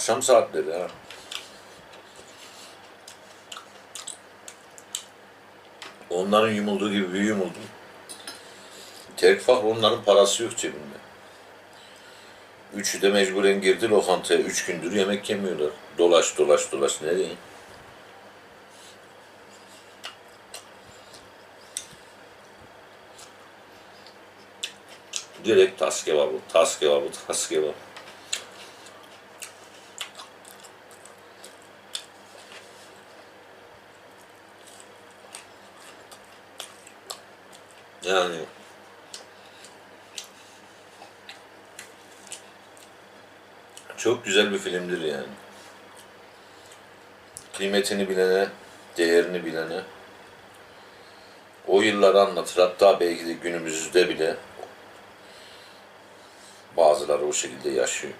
Akşam saatleri ha. Onların yumulduğu gibi bir yumuldum. Tek fark onların parası yok cebinde. Üçü de mecburen girdi lokantaya. Üç gündür yemek yemiyorlar. Dolaş dolaş dolaş nereye? Direkt tas kebabı, tas kebabı, tas kebabı. Yani çok güzel bir filmdir yani. Kıymetini bilene, değerini bilene o yılları anlatır. Hatta belki de günümüzde bile bazıları o şekilde yaşıyor.